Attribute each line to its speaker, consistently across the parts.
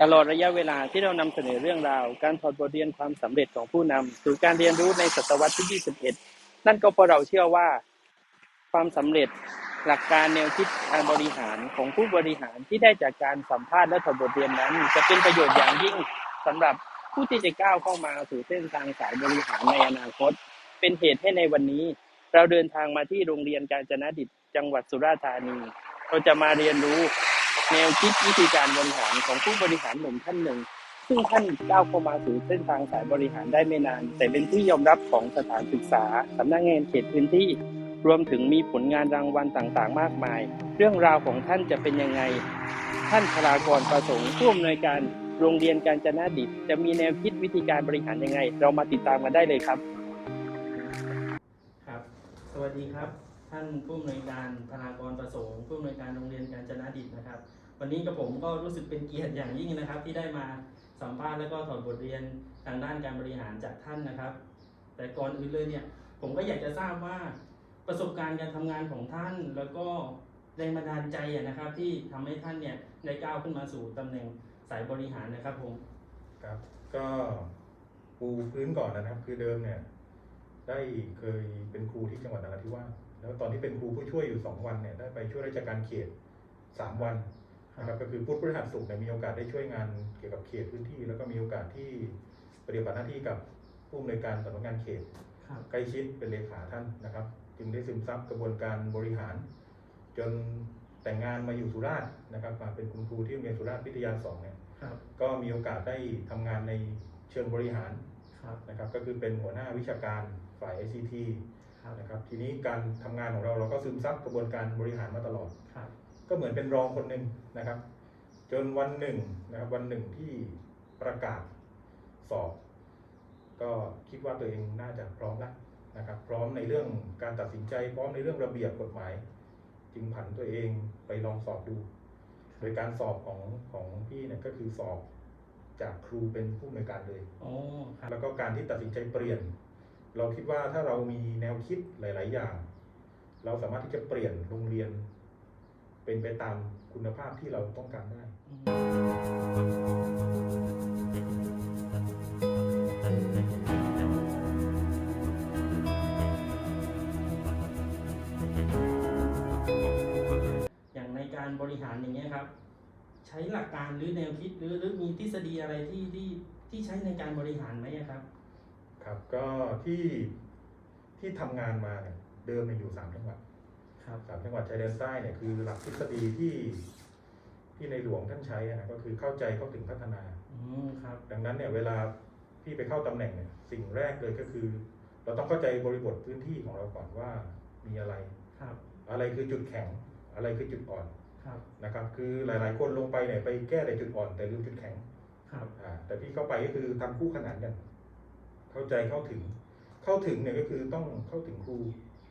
Speaker 1: ตลอดระยะเวลาที่เรานำเสนอเรื่องราว การถอดบทเรียนความสำเร็จของผู้นำสู่การเรียนรู้ในศตวรรษที่ 21 นั่นก็เพราะเราเชื่อว่า ความสำเร็จหลักการแนวคิดการบริหารของผู้บริหารที่ได้จากการสัมภาษณ์และถอดบทเรียนนั้น จะเป็นประโยชน์อย่างยิ่งสำหรับผู้ที่จะก้าวเข้ามาสู่เส้นทางสายบริหารในอนาคต เป็นเหตุให้ในวันนี้ เราเดินทางมาที่โรงเรียนการจนดิตจังหวัดสุราษฎร์ธานี เราจะมาเรียนรู้ แนวคิดวิธีการบริหารของผู้บริหารหนุ่มท่านหนึ่ง ซึ่งท่านก้าวเข้ามาสู่เส้นทางสายบริหารได้ไม่นาน แต่เป็นที่ยอมรับของสถานศึกษาสำนักงานเขตพื้นที่ รวมถึงมีผลงานรางวัลต่างๆ มากมาย เรื่องราวของท่านจะเป็นยังไง ท่านพลากรประสงค์ผู้อำนวยการโรงเรียนการจนาดิตจะมีแนวคิดวิธีการบริหารยังไง เรามาติดตามกันได้เลยครับ ครับ สวัสดีครับ ท่านผู้อำนวยการธนากรประสงค์ผู้อำนวยการโรงเรียนการจนาดิตนะครับ วันนี้กับผมก็รู้สึกเป็นเกียรติอย่างยิ่งนะครับ ที่ได้มาสัมภาษณ์แล้วก็ถอดบทเรียนทางด้านการบริหารจากท่านนะครับ แต่ก่อนอื่นเลยเนี่ยผมก็อยากจะทราบว่าประสบการณ์การทำงานของท่าน แล้วก็แรงบันดาลใจนะครับ ที่ทำให้ท่านเนี่ยได้ก้าวขึ้นมาสู่ตำแหน่งสายบริหารนะครับผม
Speaker 2: ครับ ก็ปูพื้นก่อนนะครับ คือเดิมเนี่ยได้เคยเป็นครูที่จังหวัดนราธิวาสแล้วตอนที่เป็นครูผู้ช่วยอยู่สองวันเนี่ยได้ไปช่วยราชการเขตสามวัน นะครับก็คือพุธพฤหัสศุกร์เนี่ยมีโอกาสได้ช่วยงานเกี่ยวกับเขตพื้นที่ แล้วก็มีโอกาสที่ปฏิบัติหน้าที่กับผู้อำนวยการสำนักงานเขต
Speaker 1: ครับ
Speaker 2: ใกล้ชิดเป็นเลขาท่านนะครับ จึงได้ซึมซับกระบวนการบริหาร จนแต่งงานมาอยู่สุราษฎร์นะครับมาเป็นคุณครูที่โรงเรียนสุราษฎร์วิทยาสองเนี่ย
Speaker 1: ครับ
Speaker 2: ก็มีโอกาสได้ทำงานในเชิงบริหาร
Speaker 1: ครับ
Speaker 2: นะครับก็คือเป็นหัวหน้าวิชาการฝ่าย ICT
Speaker 1: ครับ
Speaker 2: นะครับทีนี้การทำงานของเราเราก็ซึมซับกระบวนการบริหารมาตลอด
Speaker 1: ครับ
Speaker 2: ก็เหมือนเป็นรองคนหนึ่งนะครับ จนวันหนึ่งนะครับวันหนึ่งที่ประกาศสอบ ก็คิดว่าตัวเองน่าจะพร้อมแล้วนะครับ พร้อมในเรื่องการตัดสินใจ พร้อมในเรื่องระเบียบกฎหมาย จึงผันตัวเองไปลองสอบดู โดยการสอบของของพี่เนี่ยก็คือสอบจากครูเป็นผู้อำนวยการเลย
Speaker 1: โอ้ครับ
Speaker 2: แล้วก็การที่ตัดสินใจเปลี่ยน เราคิดว่าถ้าเรามีแนวคิดหลาย ๆ อย่าง เราสามารถที่จะเปลี่ยนโรงเรียน เป็นไปตามคุณภาพที่เราต้องการได้
Speaker 1: อย่างในการบริหารอย่างเงี้ยครับ ใช้หลักการหรือแนวคิดหรือหรือมีทฤษฎีอะไรที่ที่ที่ใช้ในการบริหารไหมอะครับ
Speaker 2: ครับก็ที่ที่ทำงานมาเนี่ยเดิมเนี่ยอยู่สามจังหวัด
Speaker 1: ครับ
Speaker 2: สามจังหวัดชายแดนใต้เนี่ยคือหลักทฤษฎีที่ที่ในหลวงท่านใช้อะนะก็คือเข้าใจเข้าถึงพัฒนา
Speaker 1: อืมครับ
Speaker 2: ดังนั้นเนี่ยเวลาพี่ไปเข้าตำแหน่งเนี่ยสิ่งแรกเลยก็คือ เราต้องเข้าใจบริบทพื้นที่ของเราก่อนว่ามีอะไร
Speaker 1: ครับ
Speaker 2: อะไรคือจุดแข็ง อะไรคือจุดอ่อน
Speaker 1: ครับ
Speaker 2: นะครับ คือหลาย ๆ คนลงไปเนี่ยไปแก้แต่จุดอ่อน แต่ลืมจุดแข็ง
Speaker 1: ครับ
Speaker 2: อ่าแต่พี่เข้าไปก็คือทำคู่ขนานกัน เข้าใจเข้าถึง เข้าถึงเนี่ยก็คือต้องเข้าถึงครู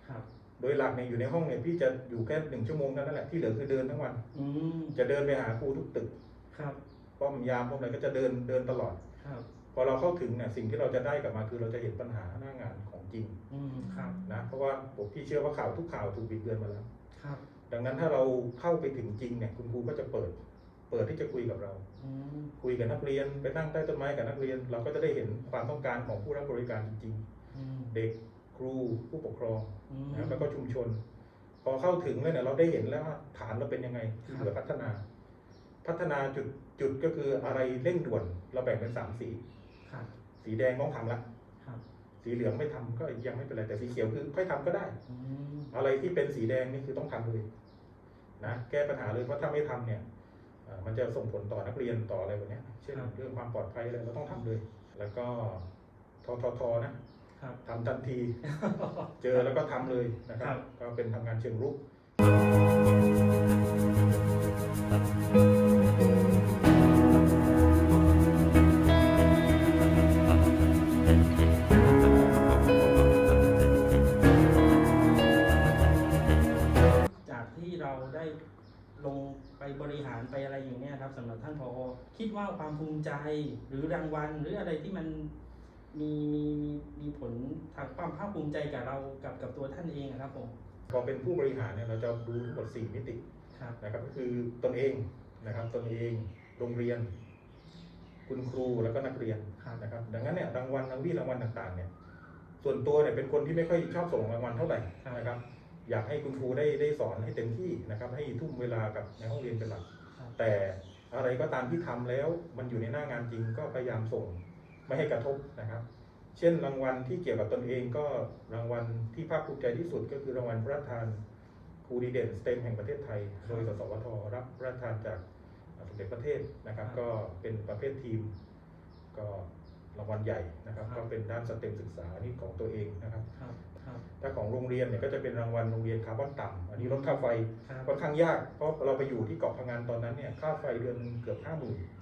Speaker 1: ครับ
Speaker 2: โดยหลักเนี่ยอยู่ในห้องเนี่ยพี่จะอยู่แค่หนึ่งชั่วโมงเท่านั้นแหละที่เหลือคือเดินทั้งวัน
Speaker 1: อืม
Speaker 2: จะเดินไปหาครูทุกตึก
Speaker 1: ครับ
Speaker 2: ป้อมยามป้อมอะไรก็จะเดินเดินตลอด
Speaker 1: ครับ
Speaker 2: พอเราเข้าถึงเนี่ยสิ่งที่เราจะได้กลับมาคือเราจะเห็นปัญหาหน้างานของจริง
Speaker 1: อืมครับ
Speaker 2: นะเพราะว่าผมพี่เชื่อว่าข่าวทุกข่าวถูกบิดเบือนมาแล้ว
Speaker 1: ครับ
Speaker 2: ดังนั้นถ้าเราเข้าไปถึงจริงเนี่ยคุณครูก็จะเปิด เปิดที่จะคุยกับเรา
Speaker 1: อืม
Speaker 2: คุยกับนักเรียนไปนั่งใต้ต้นไม้กับนักเรียน เราก็จะได้เห็นความต้องการของผู้รับบริการจริง
Speaker 1: อืม
Speaker 2: ๆ เด็ก ครูผู้ปกครอง
Speaker 1: อืม
Speaker 2: นะครับแล้วก็ชุมชน พอเข้าถึงแล้วเนี่ยเราได้เห็นแล้วว่าฐานเราเป็นยังไงที่
Speaker 1: ครับ
Speaker 2: เหลือพัฒนา พัฒนาจุดจุดก็คืออะไรเร่งด่วน เราแบ่งเป็นสามสี
Speaker 1: ครับ
Speaker 2: สีแดงต้องทำละ
Speaker 1: ครับ
Speaker 2: สีเหลืองไม่ทำก็ยังไม่เป็นไรแต่สีเขียวคือค่อยทำก็ได้
Speaker 1: อืม
Speaker 2: อะไรที่เป็นสีแดงนี่คือต้องทำเลยนะแก้ปัญหาเลยเพราะถ้าไม่ทำเนี่ยเอ่อมันจะส่งผลต่อนักเรียนต่ออะไรแบบเนี้ยเช่นเรื่องความปลอดภัยอะไรเราต้องทำเลย แล้วก็ทททนะ ครับ ทำทันที เจอแล้วก็ทำเลยนะค
Speaker 1: ครั
Speaker 2: รับ
Speaker 1: บ
Speaker 2: ก็เป็นทำงานเชิงรุก
Speaker 1: จากที่เราได้ลงไปบริหารไปอะไรอย่างเนี้ยครับสำหรับท่านพอคิดว่าความภูมิใจหรือรางวัลหรืออะไรที่มัน มีมีมีมีผลทางความภาคภูมิใจกับเรากับกับตัวท่านเองอะครับผม
Speaker 2: พอเป็นผู้บริหารเนี่ยเราจะดูทั้งหมด4มิติ
Speaker 1: ครับ
Speaker 2: นะครับก็คือตนเองนะครับตนเองโรงเรียน คุณครูแล้วก็นักเรียน
Speaker 1: ครับ
Speaker 2: นะครับ ดังนั้นเนี่ยรางวัลรางวีรางวัลต่างๆ เนี่ย ส่วนตัวเนี่ยเป็นคนที่ไม่ค่อยชอบส่งรางวัลเท่าไหร่นะครับ อยากให้คุณครูได้ได้สอนให้เต็มที่นะครับ ให้ทุ่มเวลากับในห้องเรียนเป็นหลัก
Speaker 1: ครับ
Speaker 2: แต่อะไรก็ตามที่ทำแล้วมันอยู่ในหน้างานจริงก็พยายามส่ง ไม่ให้กระทบนะครับ เช่นรางวัลที่เกี่ยวกับตนเองก็รางวัลที่ภาคภูมิใจที่สุด ก็คือรางวัลพระราชทานครูดีเด่นสเต็มแห่งประเทศไทย โดยสสวทรับพระราชทานจากสมเด็จพระเทพนะครับ ก็เป็นประเภททีม ก็รางวัลใหญ่นะครับ ก็เป็นด้านสเต็มศึกษาอันนี้ของตัวเองนะครับ
Speaker 1: ครับครับ
Speaker 2: ถ้าของโรงเรียนเนี่ยก็จะเป็นรางวัลโรงเรียนคาร์บอนต่ำอันนี้ลดค่าไฟ
Speaker 1: ครับ
Speaker 2: ค่อนข้างยากเพราะเราไปอยู่ที่เกาะพังงานตอนนั้นเนี่ยค่าไฟเดือนหนึ่งเกือบห้าหมื่น
Speaker 1: โอ้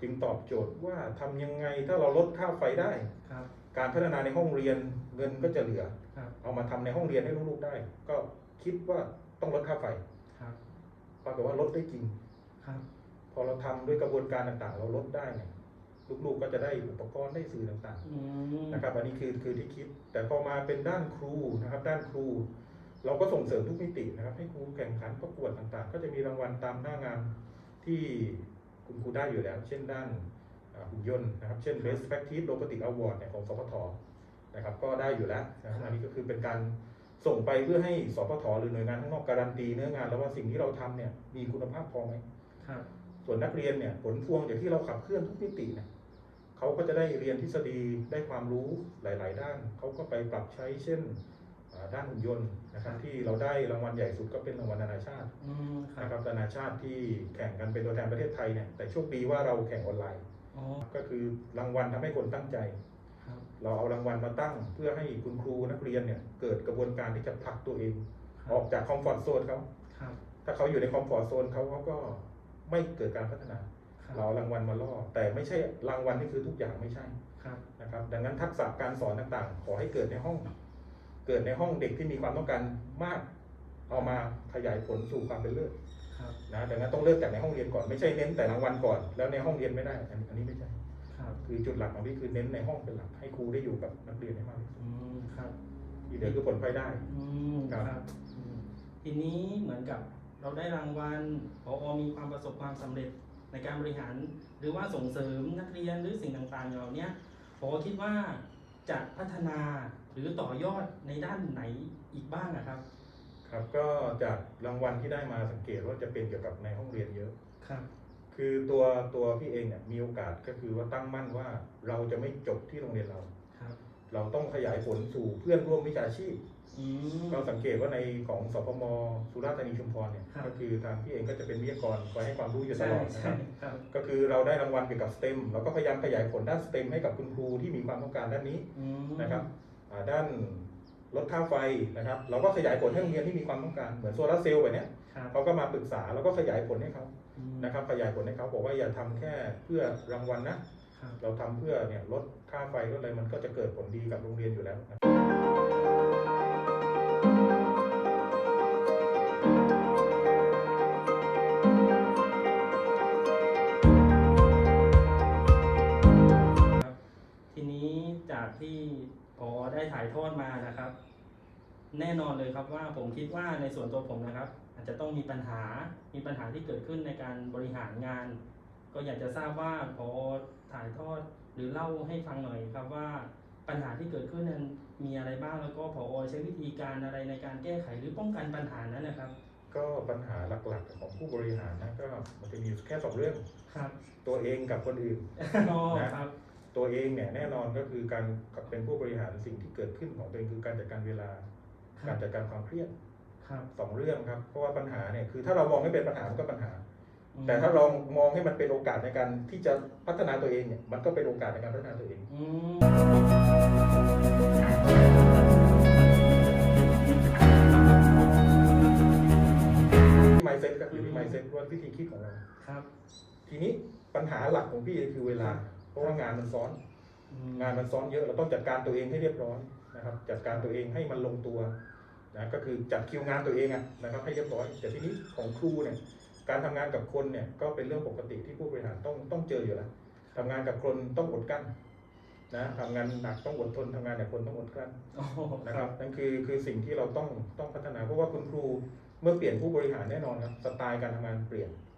Speaker 2: จึงตอบโจทย์ว่าทำยังไงถ้าเราลดค่าไฟได้
Speaker 1: ครับ
Speaker 2: การพัฒนาในห้องเรียนเงินก็จะเหลือ
Speaker 1: ครับ
Speaker 2: เอามาทำในห้องเรียนให้ลูกๆได้ ก็คิดว่าต้องลดค่าไฟ
Speaker 1: ครับ
Speaker 2: ปรากฏว่าลดได้จริง
Speaker 1: ครับ
Speaker 2: พอเราทำด้วยกระบวนการต่างๆ เราลดได้เนี่ยลูกๆก็จะได้อุปกรณ์ได้สื่อต่าง
Speaker 1: อืม
Speaker 2: ๆนะครับอันนี้คือคือที่คิด แต่พอมาเป็นด้านครูนะครับ ด้านครู เราก็ส่งเสริมทุกมิตินะครับ ให้ครูแข่งขันประกวดต่างๆ ก็จะมีรางวัลตามหน้างานที่ คุณครูได้อยู่แล้ว เช่นด้านอ่าหุ่นยนต์นะครับ เช่น Best Practice Robotic Award เนี่ยของสพทนะครับ ก็ได้อยู่แล้วนะครับอันนี้ก็คือเป็นการส่งไปเพื่อให้สพทหรือหน่วยงานข้างนอกการันตีเนื้องานแล้วว่าสิ่งที่เราทำเนี่ยมีคุณภาพพอไหม
Speaker 1: ครับ
Speaker 2: ส่วนนักเรียนเนี่ยผลพวงจากที่เราขับเคลื่อนทุกมิติเนี่ยเขาก็จะได้เรียนทฤษฎีได้ความรู้หลาย ๆ ด้านเขาก็ไปปรับใช้เช่นอ่า ด้านหุ่นยนต์นะครับที่เราได้รางวัลใหญ่สุดก็เป็นรางวัลนานาชาติ
Speaker 1: อืมครับ
Speaker 2: นะครับนานาชาติที่แข่งกันเป็นตัวแทนประเทศไทยเนี่ยแต่โชคดีว่าเราแข่งออนไลน์
Speaker 1: อ๋อ
Speaker 2: ก็คือรางวัลทำให้คนตั้งใจ
Speaker 1: ครับ
Speaker 2: เราเอารางวัลมาตั้งเพื่อให้คุณครูนักเรียนเนี่ยเกิดกระบวนการที่จะผลักตัวเอง
Speaker 1: ค
Speaker 2: อ
Speaker 1: รั
Speaker 2: อบกจากคอมฟอร์ทโซนเขา
Speaker 1: ครับ
Speaker 2: ถ้าเขาอยู่ในคอมฟอร์ทโซนเขาเขาก็ไม่เกิดการพัฒนา
Speaker 1: ครับ
Speaker 2: เราเอารางวัลมาล่อ แต่ไม่ใช่รางวัลนี่คือทุกอย่างไม่ใช่
Speaker 1: ครับ
Speaker 2: นะครับ ดังนั้นทักษะการสอนต่างๆ ขอให้เกิดในห้อง เกิดในห้องเด็กที่มีความต้องการมากเอามาขยายผลสู่ความเป็นเลิศ
Speaker 1: ครับ
Speaker 2: นะดังนั้นต้องเริ่มจากในห้องเรียนก่อนไม่ใช่เน้นแต่รางวัลก่อน แล้วในห้องเรียนไม่ได้อันอันนี้ไม่ใช่
Speaker 1: ครับ
Speaker 2: คือจุดหลักของพี่คือเน้นในห้องเป็นหลักให้ครูได้อยู่กับนักเรียนให้มากที่สุด
Speaker 1: อืมครับ
Speaker 2: ที่เหลือคือผลพลอยได้
Speaker 1: อืม
Speaker 2: ครับ
Speaker 1: ครับอืมทีนี้เหมือนกับเราได้รางวัลพอมีความประสบความสำเร็จในการบริหาร หรือว่าส่งเสริมนักเรียนหรือสิ่งต่างๆเหล่านี้พอคิดว่าจะพัฒนาห รือต่อยอดในด้านไหนอีกบ้างอะครับ
Speaker 2: ครับก็จากรางวัลที่ได้มาสังเกตว่าจะเป็นเกี่ยวกับในห้องเรียนเยอะ
Speaker 1: ครับ
Speaker 2: คือตัวตัวพี่เองเนี่ยมีโอกาสก็คือว่าตั้งมั่นว่าเราจะไม่จบที่โรงเรียนเรา
Speaker 1: ครับ
Speaker 2: เราต้องขยายผลสู่เพื่อนร่วมวิชาชีพ
Speaker 1: อืม
Speaker 2: ก็สังเกตว่าในของสพมสุราษฎร์ธานีชุมพรเนี่ย
Speaker 1: ครับ
Speaker 2: ก็คือทางพี่เองก็จะเป็นวิทยากรคอยให้ความรู้อยู่ต
Speaker 1: ใช่
Speaker 2: ลอดนะค
Speaker 1: ใช่
Speaker 2: รับ
Speaker 1: ครับ
Speaker 2: ก็คือเราได้รางวัลเกี่ยวกับ STEM เราก็พยายามขยายผลด้าน STEM ให้กับคุณครูที่มีความต้องการด้านนี้
Speaker 1: อืม
Speaker 2: นะครับอ่า ด้านลดค่าไฟนะครับ เราก็ขยายผลให้โรงเรียนที่มีความต้องการเหมือนโซลาร์เซลล์แบบเนี้ย
Speaker 1: ครับ
Speaker 2: เขาก็มาปรึกษาเราก็ขยายผลให้เขา
Speaker 1: อืม
Speaker 2: นะครับ ขยายผลให้เขาบอกว่าอย่าทำแค่เพื่อรางวัลนะ
Speaker 1: ครับ
Speaker 2: เราทำเพื่อเนี่ยลดค่าไฟลดอะไรมันก็จะเกิดผลดีกับโรงเรียนอยู่แล้วนะ
Speaker 1: ครับ ถ่ายทอดมานะครับ แน่นอนเลยครับว่าผมคิดว่าในส่วนตัวผมนะครับ อาจจะต้องมีปัญหามีปัญหาที่เกิดขึ้นในการบริหารงาน ก็อยากจะทราบว่าพอถ่ายทอดหรือเล่าให้ฟังหน่อยครับว่าปัญหาที่เกิดขึ้นนั้นมีอะไรบ้างแล้วก็พอใช้วิธีการอะไรในการแก้ไขหรือป้องกันปัญหานั้นนะครับ
Speaker 2: ก็ปัญหาหลักๆของผู้บริหารนะก็มันจะมีอยู่แค่สองเรื่อง
Speaker 1: ครับ
Speaker 2: ตัวเองกับคนอื่น
Speaker 1: อ๋อ
Speaker 2: นะ
Speaker 1: ครับ
Speaker 2: ตัวเองเนี่ยแน่นอนก็คือการเป็นผู้บริหารสิ่งที่เกิดขึ้นของตัวเองคือการจัดการเวลา
Speaker 1: ครั
Speaker 2: การ
Speaker 1: บ
Speaker 2: จัดการความเครียด
Speaker 1: ครับ
Speaker 2: สองเรื่องครับ เพราะว่าปัญหาเนี่ยคือถ้าเรามองไม่เป็นปัญหามันก็ปัญหา
Speaker 1: อืม
Speaker 2: แต่ถ้าเรามองให้มันเป็นโอกาสในการที่จะพัฒนาตัวเองเนี่ยมันก็เป็นโอกาสในการพัฒนาตัวเอง
Speaker 1: อืม
Speaker 2: ที่ mindset ก็คือที่ mindset ว่าวิธีคิดของเรา
Speaker 1: ครับ
Speaker 2: ทีนี้ปัญหาหลักของพี่คือเวลาเพ ราะว่างานมันซ้อน
Speaker 1: อืม
Speaker 2: งานมันซ้อนเยอะเราต้องจัดการตัวเองให้เรียบร้อยนะครับ จัดการตัวเองให้มันลงตัวนะก็คือจัดคิวงานตัวเองอะนะครับให้เรียบร้อยแต่ทีนี้ของครูเนี่ยการทำงานกับคนเนี่ยก็เป็นเรื่องปกติที่ผู้บริหารต้องต้องเจออยู่แล้วทำงานกับคนต้องอดกลั้นนะทำงานหนักต้องอดทนทำงานกับคนต้องอดกลั้น
Speaker 1: โอ้โห
Speaker 2: นะครับนั่นคือคือสิ่งที่เราต้องต้องพัฒนาเพราะว่าคุณครูเมื่อเปลี่ยนผู้บริหารแน่นอนครับสไตล์การทำงานเปลี่ยน
Speaker 1: ครับ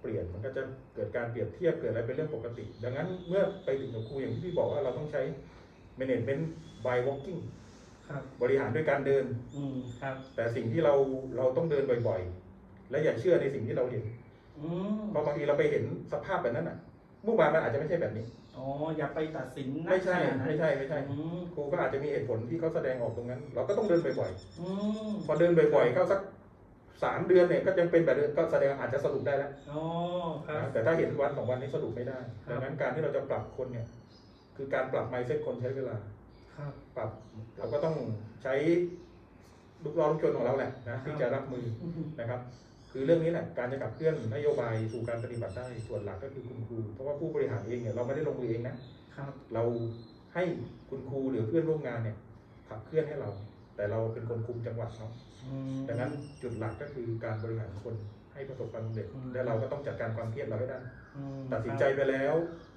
Speaker 2: เปลี่ยนมันก็จะเกิดการเปรียบเทียบเกิดอะไรเป็นเรื่องปกติ ดังนั้นเมื่อไปถึงกับครูอย่างที่พี่บอกว่าเราต้องใช้ management by walking
Speaker 1: ครับ
Speaker 2: บริหารด้วยการเดิน
Speaker 1: อืมครับ
Speaker 2: แต่สิ่งที่เราเราต้องเดินบ่อยๆ และอย่าเชื่อในสิ่งที่เราเห็น
Speaker 1: อืม
Speaker 2: เพราะบางทีเราไปเห็นสภาพแบบนั้นอะเมื่อวานมันอาจจะไม่ใช่แบบนี้
Speaker 1: อ๋ออย่าไปตัดสินณ
Speaker 2: ไม่ใช่
Speaker 1: ขณะนั้น
Speaker 2: ไม่ใช่ไม่ใช่
Speaker 1: อืม
Speaker 2: ครูก็อาจจะมีเหตุผลที่เขาแสดงออกตรงนั้น เราก็ต้องเดินบ่อย
Speaker 1: อืม
Speaker 2: ๆพอเดินบ่อยๆเข้าสัก สามเดือนเนี่ยก็ยังเป็นแบบเดิมก็แสดงอาจจะสรุปได้แล้ว
Speaker 1: อ๋อครับ
Speaker 2: นะแต่ถ้าเห็นวันสองวันนี้สรุปไม่ได้
Speaker 1: ครับ
Speaker 2: ดังนั้นการที่เราจะปรับคนเนี่ย คือการปรับ mindset คนใช้เวลา
Speaker 1: ครับ
Speaker 2: ปรับเราก็ต้องใช้ลูกน้องลูกชนของเราแหละนะที่จะรับมือนะครับ คือเรื่องนี้แหละการจะขับเคลื่อนนโยบายสู่การปฏิบัติได้ส่วนหลักก็คือคุณครูเพราะว่าผู้บริหารเองเนี่ยเราไม่ได้ลงมือเองนะ
Speaker 1: ครับ
Speaker 2: เราให้คุณครูหรือเพื่อนร่วมงานเนี่ยขับเคลื่อนให้เรา แต่เราเป็นคนคุมจังหวัดเขา
Speaker 1: อืม
Speaker 2: ดังนั้นจุดหลักก็คือการบริหารคนให้ประสบความสำเร็จ
Speaker 1: อืม
Speaker 2: และเราก็ต้องจัดการความเครียดเราให้ได้
Speaker 1: อืม
Speaker 2: ตัดสินใจไปแล้ว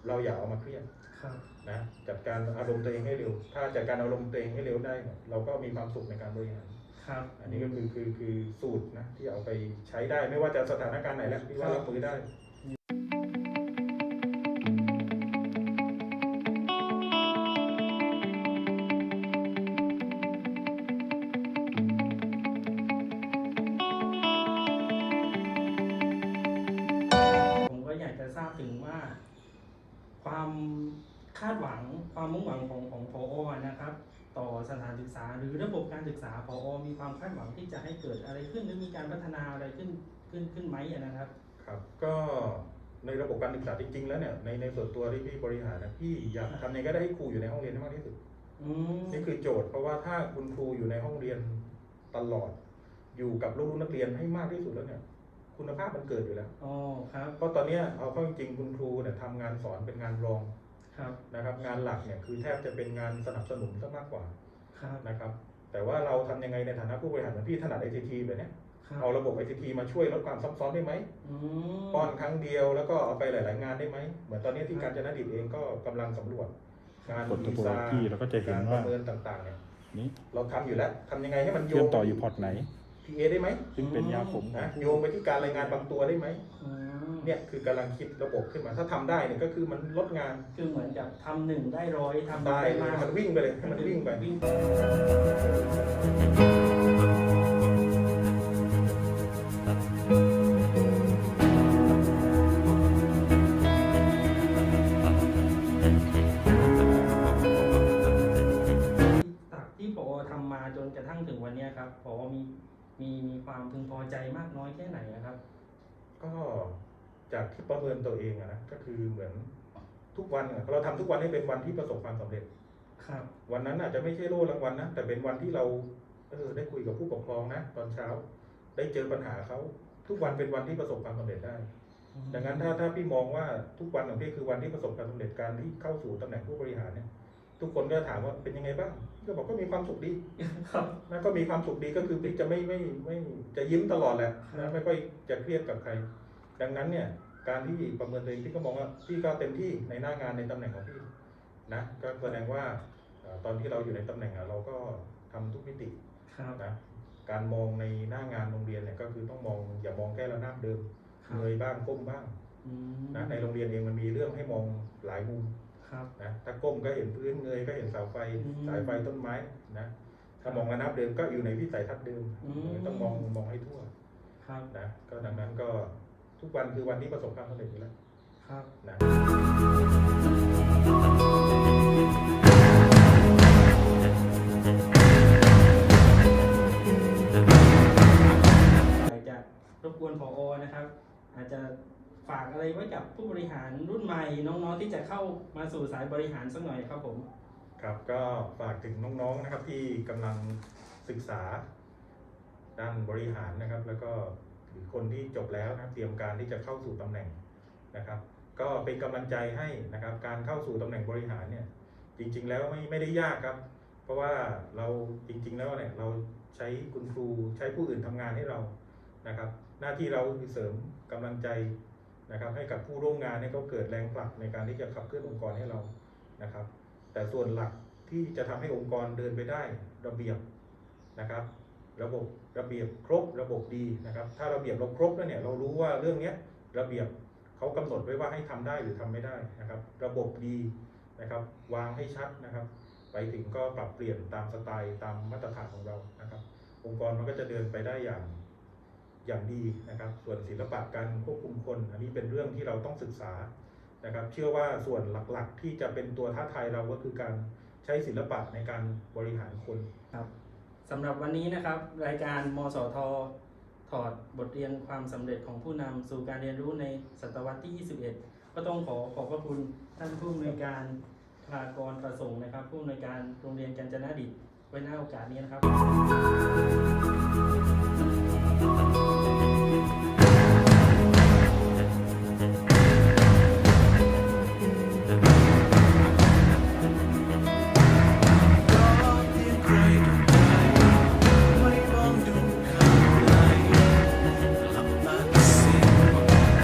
Speaker 2: เราอย่าเอามาเครียด
Speaker 1: ครับ
Speaker 2: นะจัดการอารมณ์ตัวเองให้เร็ว ถ้าจัดการอารมณ์ตัวเองให้เร็วได้เนี่ยเราก็มีความสุขในการบริหาร
Speaker 1: ครับ
Speaker 2: อันนี้ก็คือคือคือสูตรนะที่เอาไปใช้ได้ไม่ว่าจะสถานการณ์ไหนแล้วที่ว่ารับมือได้
Speaker 1: ทราบถึงว่า ความคาดหวังความมุ่งหวังของของพอนะครับ ต่อสถานศึกษา หรือระบบการศึกษาพอมีความคาดหวังที่จะให้เกิดอะไรขึ้นหรือมีการพัฒนาอะไรขึ้นขึ้นขึ้นไหมอะนะครับ
Speaker 2: ครับ ก็ในระบบการศึกษาจริงๆ แล้วเนี่ยในในส่วนตัวที่พี่บริหารนะพี่อยากทำยังไงก็ได้ให้ครูอยู่ในห้องเรียนให้มากที่สุด
Speaker 1: อืม
Speaker 2: นี่คือโจทย์เพราะว่าถ้าคุณครูอยู่ในห้องเรียนตลอด อยู่กับลูกๆนักเรียนให้มากที่สุดแล้วเนี่ย คุณภาพมันเกิดอยู่แล้ว
Speaker 1: อ๋อครับ
Speaker 2: เพราะตอนเนี้ยเอาเข้าจริงๆคุณครูเนี่ยทำงานสอนเป็นงานรอง
Speaker 1: ครับ
Speaker 2: นะครับ งานหลักเนี่ยคือแทบจะเป็นงานสนับสนุนซะมากกว่า
Speaker 1: ครับ
Speaker 2: นะครับ แต่ว่าเราทำยังไงในฐานะผู้บริหารเหมือนพี่ถนัด ICT แบบเนี้ย
Speaker 1: ครับ
Speaker 2: เอาระบบ ICT มาช่วยลดความซับซ้อนได้ไหม
Speaker 1: อืม
Speaker 2: ป้อนครั้งเดียวแล้วก็เอาไปหลาย ๆ งานได้ไหม เหมือนตอนนี้ที่การจนดิตเองก็กำลังสำรวจงาน
Speaker 3: กดตัว
Speaker 2: ดีไซน์
Speaker 3: ที่เราก็จะเห็น
Speaker 2: การป
Speaker 3: ว่า
Speaker 2: ระเมินต่าง ๆ เนี่ย
Speaker 3: นี้
Speaker 2: เราทำอยู่แล้วทำยังไงให้มันโย
Speaker 3: เชื่อม
Speaker 2: ง
Speaker 3: ต่ออยู่พอร์ตไหน
Speaker 2: PA ได้ไหม
Speaker 3: ซึ่งเป็นยาผมของ
Speaker 2: นะ
Speaker 3: ผู้
Speaker 2: โยงไปที่การรายงานบางตัวได้ไหม
Speaker 1: อืม
Speaker 2: เนี่ยคือกำลังคิดระบบขึ้นมาถ้าทำได้เนี่ยก็คือมันลดงาน
Speaker 1: คือเหมือนกับทำหนึ่งได้ร้อยทำ
Speaker 2: ได้
Speaker 1: ได้
Speaker 2: เลย
Speaker 1: มาก
Speaker 2: มันวิ่งไปเลยให้มันวิ่งไป
Speaker 1: วิ่งจากที่พอทำมาจนกระทั่งถึงวันเนี้ยครับพอมี มีมีความพึงพอใจมากน้อยแค่ไหนอะครับ
Speaker 2: ก็จากที่ประเมินตัวเองอะนะก็คือเหมือนทุกวันอะเราทำทุกวันให้เป็นวันที่ประสบความสำเร็จ
Speaker 1: ครับ
Speaker 2: วันนั้นอาจจะไม่ใช่โล่รางวัลนะแต่เป็นวันที่เราเออได้คุยกับผู้ปกครองนะตอนเช้า ได้เจอปัญหาเขาทุกวันเป็นวันที่ประสบความสำเร็จได้ ดังนั้นถ้าถ้าพี่มองว่าทุกวันของพี่คือวันที่ประสบความสำเร็จการที่เข้าสู่ตำแหน่งผู้บริหารเนี่ย ทุกคนก็ถามว่าเป็นยังไงบ้างพี่ ก็บอกก็มีความสุขดี
Speaker 1: ครับ
Speaker 2: นะก็มีความสุขดีก็คือพี่จะไม่ไม่ไม่จะยิ้มตลอดแหละ
Speaker 1: ครั
Speaker 2: นะ
Speaker 1: บ
Speaker 2: ไม่ค่อยจะเครียดกับใคร ดังนั้นเนี่ย การที่ประเมินตัวเองพี่ก็มองว่าพี่ก็เต็มที่ในหน้างานในตำแหน่งของพี่นะก็แสดงว่าเอ่อตอนที่เราอยู่ในตำแหน่งอะเราก็ทำทุกมิติ
Speaker 1: ครับ
Speaker 2: นะการมองในหน้างานโรงเรียนเนี่ยก็คือต้องมองอย่ามองแค่ระนาบเดิม
Speaker 1: ครับ
Speaker 2: เงยบ้างก้มบ้าง
Speaker 1: อืม
Speaker 2: นะในโรงเรียนเองมันมีเรื่องให้มองหลายมุม
Speaker 1: ครับ
Speaker 2: นะถ้าก้มก็เห็นพื้นเงยก็เห็นเสาไฟ
Speaker 1: อืม
Speaker 2: สายไฟต้นไม้นะถ้ามองระนาบเดิมก็อยู่ในวิสัยทัศน์เดิม
Speaker 1: อืม
Speaker 2: ต้องมองมองให้ทั่ว
Speaker 1: ครับ
Speaker 2: นะก็ดังนั้นก็ทุกวันคือวันที่ประสบความสำเร็จอยู่แล้ว
Speaker 1: ครับ
Speaker 2: นะ
Speaker 1: อยากจะรบกวนพอนะครับ อาจจะ ฝากอะไรไว้กับผู้บริหารรุ่นใหม่น้องๆที่จะเข้ามาสู่สายบริหารสักหน่อยครับผม
Speaker 2: ครับก็ฝากถึงน้องๆนะครับที่กำลังศึกษาด้านบริหารนะครับ แล้วก็หรือคนที่จบแล้วนะครับเตรียมการที่จะเข้าสู่ตำแหน่งนะครับ ก็เป็นกำลังใจให้นะครับ การเข้าสู่ตำแหน่งบริหารเนี่ยจริง ๆ แล้วไม่ไม่ได้ยากครับ เพราะว่าเราจริง ๆ แล้วเนี่ยเราใช้คุณครูใช้ผู้อื่นทำงานให้เรานะครับ หน้าที่เราคือเสริมกำลังใจ นะครับให้กับผู้ร่วมงานให้เขาเกิดแรงผลักในการที่จะขับเคลื่อนองค์กรให้เรานะครับ แต่ส่วนหลักที่จะทำให้องค์กรเดินไปได้ระเบียบนะครับ ระบบระเบียบครบระบบดีนะครับ ถ้าระเบียบเราครบแล้วเนี่ยเรารู้ว่าเรื่องนี้ระเบียบเขากำหนดไว้ว่าให้ทำได้หรือทำไม่ได้นะครับ ระบบดีนะครับ วางให้ชัดนะครับ ไปถึงก็ปรับเปลี่ยนตามสไตล์ตามมาตรฐานของเรานะครับ องค์กรมันก็จะเดินไปได้อย่าง อย่างดีนะครับ ส่วนศิลปะการควบคุมคน อันนี้เป็นเรื่องที่เราต้องศึกษานะครับ เชื่อว่าส่วนหลักๆ ที่จะเป็นตัวท้าทายเราก็คือการใช้ศิลปะในการบริหารคน
Speaker 1: ครับสำหรับวันนี้นะครับ รายการมสทถอดบทเรียนความสำเร็จของผู้นำสู่การเรียนรู้ในศตวรรษที่ 21 ก็ต้องขอขอบพระคุณท่านผู้อำนวยการภากรประสงค์นะครับ ผู้อำนวยการโรงเรียนกัญจนดิตไว้หน้าโอกาสนี้นะครับ うん。